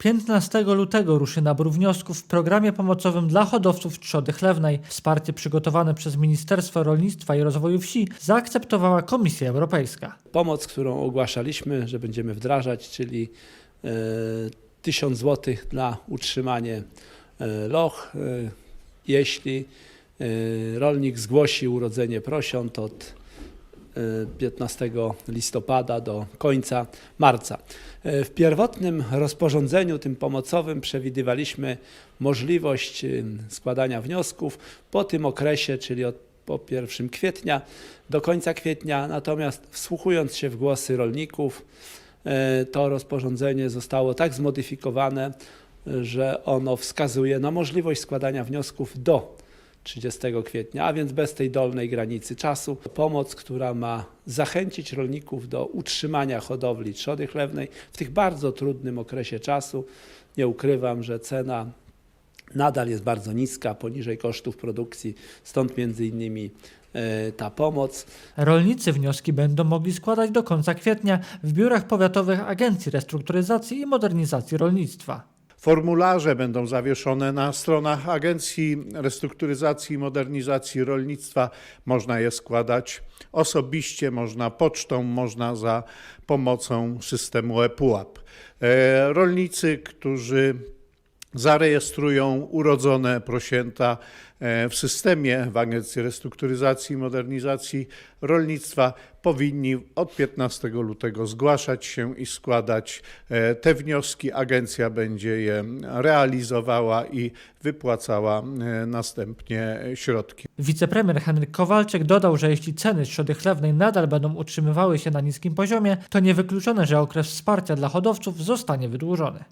15 lutego ruszy nabór wniosków w programie pomocowym dla hodowców trzody chlewnej. Wsparcie przygotowane przez Ministerstwo Rolnictwa i Rozwoju Wsi zaakceptowała Komisja Europejska. Pomoc, którą ogłaszaliśmy, że będziemy wdrażać, czyli e, 1000 zł na utrzymanie e, loch. E, jeśli e, rolnik zgłosi urodzenie prosiąt od e, 15 listopada do końca marca. E, W pierwotnym rozporządzeniu tym pomocowym przewidywaliśmy możliwość e, składania wniosków po tym okresie, czyli od po 1 kwietnia do końca kwietnia. Natomiast wsłuchując się w głosy rolników, to rozporządzenie zostało tak zmodyfikowane, że ono wskazuje na możliwość składania wniosków do 30 kwietnia, a więc bez tej dolnej granicy czasu. Pomoc, która ma zachęcić rolników do utrzymania hodowli trzody chlewnej w tych bardzo trudnym okresie czasu. Nie ukrywam, że cena nadal jest bardzo niska, poniżej kosztów produkcji, stąd między innymi e, ta pomoc. Rolnicy wnioski będą mogli składać do końca kwietnia w biurach powiatowych Agencji Restrukturyzacji i Modernizacji Rolnictwa. Formularze będą zawieszone na stronach Agencji Restrukturyzacji i Modernizacji Rolnictwa. Można je składać osobiście, można pocztą, można za pomocą systemu ePUAP. E, Rolnicy, którzy zarejestrują urodzone prosięta e, w systemie w Agencji Restrukturyzacji i Modernizacji Rolnictwa powinni od 15 lutego zgłaszać się i składać e, te wnioski. Agencja będzie je realizowała i wypłacała e, następnie środki. Wicepremier Henryk Kowalczyk dodał, że jeśli ceny trzody chlewnej nadal będą utrzymywały się na niskim poziomie, to niewykluczone, że okres wsparcia dla hodowców zostanie wydłużony.